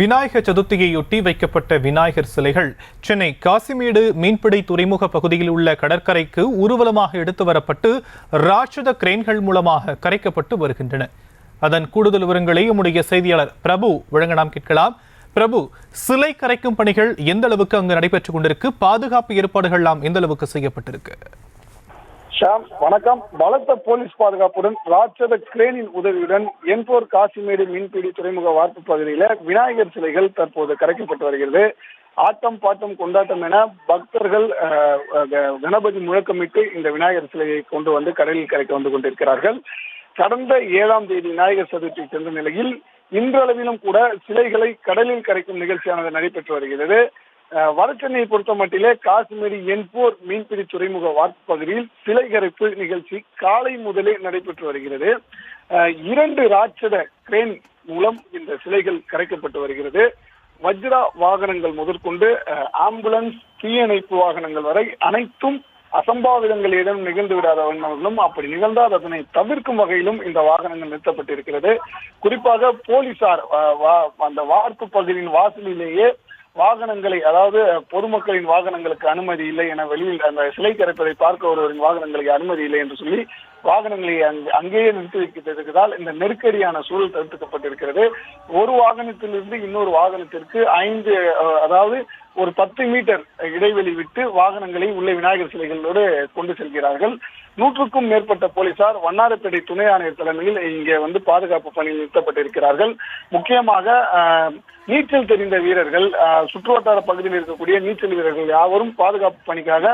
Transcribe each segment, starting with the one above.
விநாயகர் சதுர்த்தியையொட்டி வைக்கப்பட்ட விநாயகர் சிலைகள் சென்னை காசிமேடு மீன்பிடி துறைமுக பகுதியில் உள்ள கடற்கரைக்கு ஊர்வலமாக எடுத்து வரப்பட்டு ராட்சத கிரெயின்கள் மூலமாக கரைக்கப்பட்டு வருகின்றன. அதன் கூடுதல் விவரங்களை நம்முடைய செய்தியாளர் பிரபு வழங்க நாம் கேட்கலாம். பிரபு சிலை கரைக்கும் பணிகள் எந்த அளவுக்கு அங்கு நடைபெற்றுக் கொண்டிருக்கு? பாதுகாப்பு ஏற்பாடுகள்லாம் எந்த அளவுக்கு செய்யப்பட்டிருக்கு? ஷாம் வணக்கம். பலத்த போலீஸ் பாதுகாப்புடன் ராட்சத கிரேனின் உதவியுடன் என்போர் காசிமேடு மீன்பிடி துறைமுக வார்ப்பு பகுதியில விநாயகர் சிலைகள் தற்போது கரைக்கப்பட்டு வருகிறது. ஆட்டம் பாட்டம் கொண்டாட்டம் என பக்தர்கள் அஹ், கணபதி முழக்கமிட்டு இந்த விநாயகர் சிலையை கொண்டு வந்து கடலில் கரைக்க வந்து கொண்டிருக்கிறார்கள். கடந்த ஏழாம் தேதி விநாயகர் சதுர்த்தி சென்ற நிலையில் இன்றளவிலும் கூட சிலைகளை கடலில் கரைக்கும் நிகழ்ச்சியானது நடைபெற்று வருகிறது. வடசென்னையை பொறுத்த மட்டிலே காஷ்மீரி என்போர் மீன்பிடி துறைமுக வார்ப்பு பகுதியில் சிலை கரைப்பு நிகழ்ச்சி காலை முதலே நடைபெற்று வருகிறது. இரண்டு ராட்சத கிரேன் மூலம் இந்த சிலைகள் கரைக்கப்பட்டு வருகிறது. வஜ்ரா வாகனங்கள் முதற்கொண்டு ஆம்புலன்ஸ் தீயணைப்பு வாகனங்கள் வரை அனைத்தும் அசம்பாவிதங்கள் ஏதும் நிகழ்ந்து விடாத வண்ணங்களும் அப்படி நிகழ்ந்தால் அதனை தவிர்க்கும் வகையிலும் இந்த வாகனங்கள் நிறுத்தப்பட்டிருக்கிறது. குறிப்பாக போலீசார் வா- அந்த வார்ப்பு பகுதியின் வாசலிலேயே வாகனங்களை அதாவது பொதுமக்களின் வாகனங்களுக்கு அனுமதி இல்லை என வெளியில் அந்த சிலை கரைப்பதை பார்க்க ஒருவரின் வாகனங்களுக்கு அனுமதி இல்லை என்று சொல்லி வாகனங்களை அங்க- அங்கேயே நிறுத்தி வைக்கிறதுக்குதால் இந்த நெருக்கடியான சூழல் தடுத்துக்கப்பட்டிருக்கிறது ஒரு வாகனத்திலிருந்து இன்னொரு வாகனத்திற்கு ஐந்து அதாவது ஒரு பத்து மீட்டர் இடைவெளி விட்டு வாகனங்களை உள்ளே விநாயகர் சிலைகளோடு கொண்டு செல்கிறார்கள். நூற்றுக்கும் மேற்பட்ட போலீசார் வண்ணாரப்பேட்டை துணை ஆணையர் தலைமையில் இங்கே வந்து பாதுகாப்பு பணியில் நிறுத்தப்பட்டிருக்கிறார்கள். முக்கியமாக நீச்சல் தெரிந்த வீரர்கள் சுற்றுவட்டார பகுதியில் இருக்கக்கூடிய நீச்சல் வீரர்கள் யாவரும் பாதுகாப்பு பணிக்காக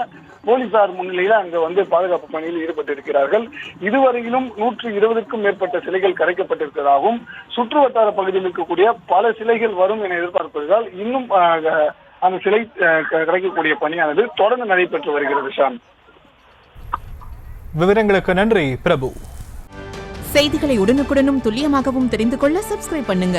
போலீசார் முன்னிலையில் அங்கு வந்து பாதுகாப்பு பணியில் ஈடுபட்டிருக்கிறார்கள். இதுவரையிலும் நூற்று இருபதுக்கும் மேற்பட்ட சிலைகள் கரைக்கப்பட்டிருக்கிறதாகவும் சுற்றுவட்டார பகுதியில் இருக்கக்கூடிய பல சிலைகள் வரும் என எதிர்பார்ப்பதால் இன்னும் அந்த சிலை அஹ், கிடைக்கக்கூடிய பணியானது தொடர்ந்து நடைபெற்று வருகிறது ஷான் விவரங்களுக்கு நன்றி பிரபு. செய்திகளை உடனுக்குடனும் துல்லியமாகவும் தெரிந்து கொள்ள சப்ஸ்கிரைப் பண்ணுங்க.